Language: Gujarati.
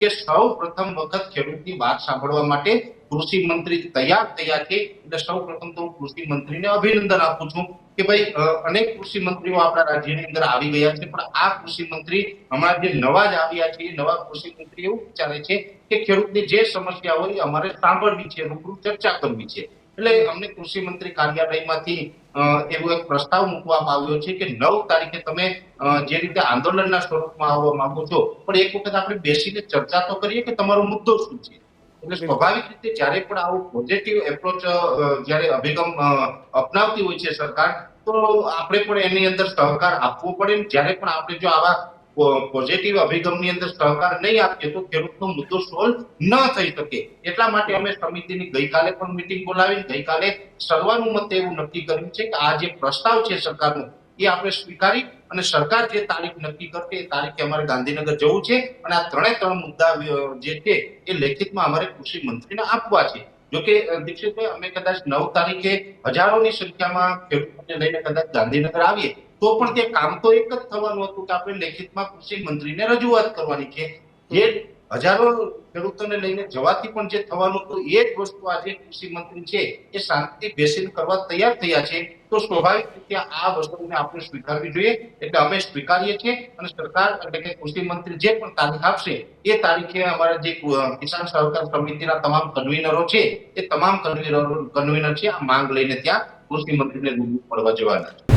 કે સૌ પ્રથમ વખત ખેડૂતની વાત સાંભળવા માટે કૃષિ મંત્રી તૈયાર થયા છે. એટલે સૌ પ્રથમ તો કૃષિ મંત્રીને અભિનંદન આપું છું કે ભાઈ અનેક કૃષિ મંત્રીઓ આપણા રાજ્યની અંદર આવી ગયા છે. પણ આ કૃષિ મંત્રી હમણાં જે નવા જ આવ્યા છે, એ નવા કૃષિ મંત્રી એવું વિચારે છે કે ખેડૂતની જે સમસ્યા હોય અમારે સાંભળવી છે, રૂબરૂ ચર્ચા કરવી છે. એટલે અમને કૃષિ મંત્રી કાર્યાલયમાંથી એવો એક પ્રસ્તાવ મૂકવામાં આવ્યો છે કે નવ તારીખે તમે જે રીતે આંદોલનના સ્વરૂપમાં આવવા માંગો છો પણ એક વખત આપણે બેસીને ચર્ચા તો કરીએ કે તમારો મુદ્દો શું છે? એટલે સ્વાભાવિક રીતે જ્યારે પણ આવું પોઝિટિવ એપ્રોચ જ્યારે અભિગમ અપનાવતી હોય છે સરકાર તો આપણે પણ એની અંદર સહકાર આપવો પડે જ્યારે પણ આપણે જો આવા પોઝિટિવ અભિગમની અંદર સહકાર નહીં આપીએ તો ખેડૂતનો મુદ્દો સોલ્વ ન થઈ શકે. એટલા માટે અમે સમિતિની ગઈકાલે પણ મીટિંગ બોલાવી ગઈકાલે સર્વાનુમતે એવું નક્કી કર્યું છે કે આ જે પ્રસ્તાવ છે સરકારનો, એ આપણે સ્વીકારી અને સરકાર જે તારીખ નક્કી કરશે, એ તારીખે અમારે ગાંધીનગર જવું છે અને આ ત્રણે ત્રણ મુદ્દા જે છે, એ લેખિતમાં અમારે કૃષિ મંત્રીને આપવા છે. જોકે દીક્ષિતભાઈ, અમે કદાચ નવ તારીખે હજારોની સંખ્યામાં ખેડૂતોને લઈને કદાચ ગાંધીનગર આવીએ તો પણ તે કામ તો એક જ થવાનું હતું કે આપણે લેખિતમાં કૃષિ મંત્રીને રજૂઆત કરવાની છે જે હજારો ખેડૂતોને લઈને જવાથી પણ જે થવાનું હતું એ જ વસ્તુ આજે કૃષિ મંત્રી છે એ શાંતિ બેસીને કરવા તૈયાર થયા છે. તો સ્વાભાવિક રીતે આ વસ્તુને આપણે સ્વીકારવી જોઈએ. એટલે અમે સ્વીકારીએ છીએ અને સરકાર એટલે કે કૃષિ મંત્રી જે પણ તારીખ આપશે એ તારીખે અમારા જે કિસાન સહકાર સમિતિના તમામ કન્વીનરો છે એ તમામ કન્વીનરો કન્વીનર છે આ માંગ લઈને ત્યાં કૃષિ મંત્રીને રૂબરૂ મળવા જવાના છે.